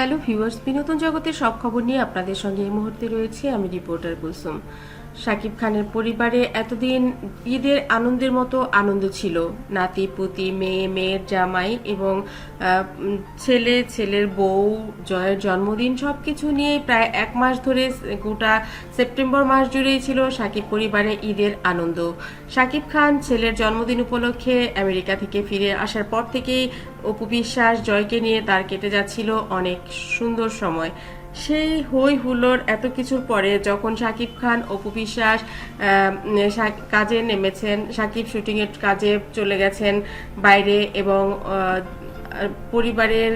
Hello viewers, বিনোদন জগতের সব খবর নিয়ে আপনাদের সঙ্গে এই মুহূর্তে রয়েছে। আমি রিপোর্টার কুলসুম। শাকিব খানের পরিবারে এতদিন ঈদের আনন্দের মতো আনন্দ ছিল। নাতি, পুতি, মেয়ে, মেয়ের জামাই এবং ছেলে, ছেলের বউ, জয়ের জন্মদিন সবকিছু নিয়ে প্রায় এক মাস ধরে গোটা সেপ্টেম্বর মাস জুড়েই ছিল শাকিব পরিবারে ঈদের আনন্দ। শাকিব খান ছেলের জন্মদিন উপলক্ষে আমেরিকা থেকে ফিরে আসার পর থেকেই অপু বিশ্বাস, জয়কে নিয়ে তার কেটে যাচ্ছিল অনেক সুন্দর সময়। সেই হই হুল্লোর এত কিছুর পরে যখন শাকিব খান, অপু বিশ্বাস কাজে নেমেছেন, শাকিব শুটিংয়ের কাজে চলে গেছেন বাইরে এবং পরিবারের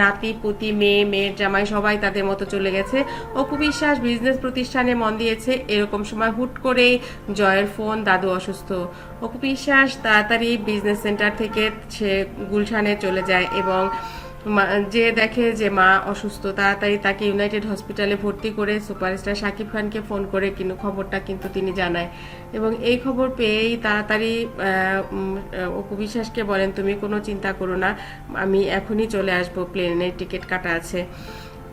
নাতি, পুতি, মেয়ে, মেয়ের জামাই সবাই তাদের মতো চলে গেছে। অপু বিশ্বাস বিজনেস প্রতিষ্ঠানে মন দিয়েছে এরকম সময় হুট করে জয়ের ফোন দাদু অসুস্থ। অপু বিশ্বাস তাড়াতাড়ি বিজনেস সেন্টার থেকে সে গুলশানে চলে যায় এবং যে দেখে যে মা অসুস্থ, তাড়াতাড়ি তাকে ইউনাইটেড হসপিটালে ভর্তি করে সুপারস্টার শাকিব খানকে ফোন করে কিন্তু খবরটা কিন্তু তিনি জানায়। এবং এই খবর পেয়েই তাড়াতাড়ি অপু বিশ্বাসকে বলেন, তুমি কোনো চিন্তা করো না, আমি এখনই চলে আসব প্লেনের টিকিট কাটা আছে।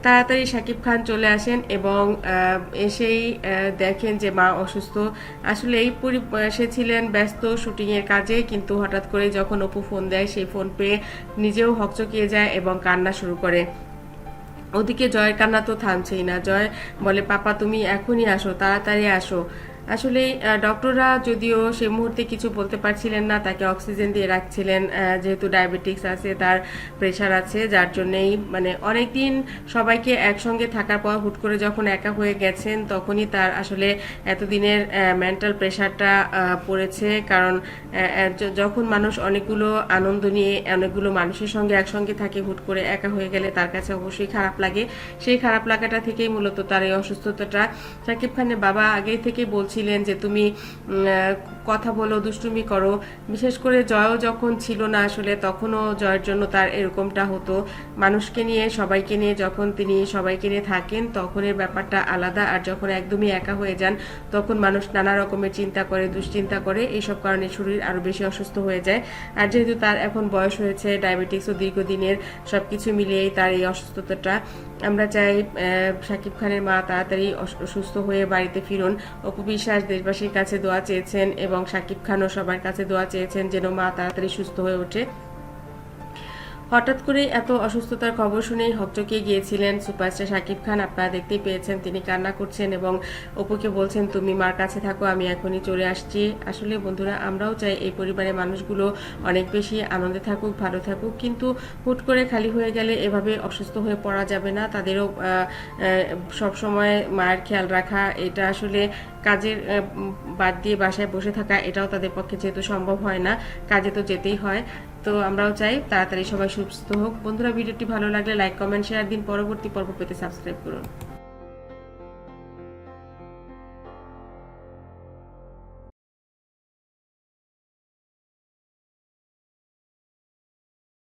তাড়াতাড়ি শাকিব খান চলে আসেন এবং এসেই দেখেন যে মা অসুস্থ। আসলে এই সে ছিলেন ব্যস্ত শুটিংয়ের কাজে, কিন্তু হঠাৎ করে যখন অপু ফোন দেয়, সেই ফোন পেয়ে নিজেও হকচকিয়ে যায় এবং কান্না শুরু করে। ওদিকে জয়ের কান্না তো থামছেই না। জয় বলে, পাপা, তুমি এখনই আসো, তাড়াতাড়ি আসো। আসলে ডক্টররা যদিও সে মুহূর্তে কিছু বলতে পারছিলেন না, তাকে অক্সিজেন দিয়ে রাখছিলেন যেহেতু ডায়াবেটিক্স আছে, তার প্রেশার আছে, যার জন্যেই মানে অনেকদিন সবাইকে একসঙ্গে থাকার পর হুট করে যখন একা হয়ে গেছেন, তখনই তার আসলে এতদিনের মেন্টাল প্রেশারটা পড়েছে। কারণ যখন মানুষ অনেকগুলো আনন্দ নিয়ে অনেকগুলো মানুষের সঙ্গে একসঙ্গে থাকে, হুট করে একা হয়ে গেলে তার কাছে অবশ্যই খারাপ লাগে। সেই খারাপ লাগাটা থেকেই মূলত তার এই অসুস্থতাটা। শাকিব খানের বাবা আগেই থেকে বলছিলেন যে তুমি কথা বলো, দুষ্টুমি করো। বিশেষ করে জয়ও যখন ছিল না আসলে, তখনও জয়ের জন্য তার এরকমটা হতো। মানুষকে নিয়ে, সবাইকে নিয়ে যখন তিনি সবাইকে নিয়ে থাকেন তখন এর ব্যাপারটা আলাদা। আর যখন একদমই একা হয়ে যান, তখন মানুষ নানা রকমের চিন্তা করে, দুশ্চিন্তা করে। এইসব কারণে শরীর আরও বেশি অসুস্থ হয়ে যায়। আর যেহেতু তার এখন বয়স হয়েছে ডায়াবেটিক্সও দীর্ঘদিনের, সবকিছু মিলিয়েই তার এই অসুস্থতাটা, আমরা চাই শাকিব খানের মা তাড়াতাড়ি অস- সুস্থ হয়ে বাড়িতে ফিরুন। অপু বিশ্বাস, দেশবাসীর কাছে দোয়া চেয়েছেন এবং শাকিব খানও সবার কাছে দোয়া চেয়েছেন যেন মা তাড়াতাড়ি সুস্থ হয়ে ওঠে। হঠাৎ করে এত অসুস্থতার খবর শুনেই হকচকিয়ে গিয়েছিলেন সুপারস্টার শাকিব খান। আপনারা দেখতেই পেয়েছেন তিনি কান্না করছেন এবং অপুকে বলছেন, তুমি মার কাছে থাকো, আমি এখনই চলে আসছি। আসলে বন্ধুরা, আমরাও চাই এই পরিবারের মানুষগুলো অনেক বেশি আনন্দে থাকুক, ভালো থাকুক। কিন্তু হুট করে খালি হয়ে গেলে এভাবে অসুস্থ হয়ে পড়া যাবে না। তাদেরও সব সময় মায়ের খেয়াল রাখা, এটা আসলে কাজের বাদ দিয়ে বাসায় বসে থাকা, এটাও তাদের পক্ষে যেহেতু সম্ভব হয় না। কাজে তো যেতেই হয়। তো আমরাও চাই তাড়াতাড়ি সবাই সুস্থ হোক। বন্ধুরা, ভিডিওটি ভালো লাগলে লাইক কমেন্ট শেয়ার দিন পরবর্তী পর্ব পেতে সাবস্ক্রাইব করুন।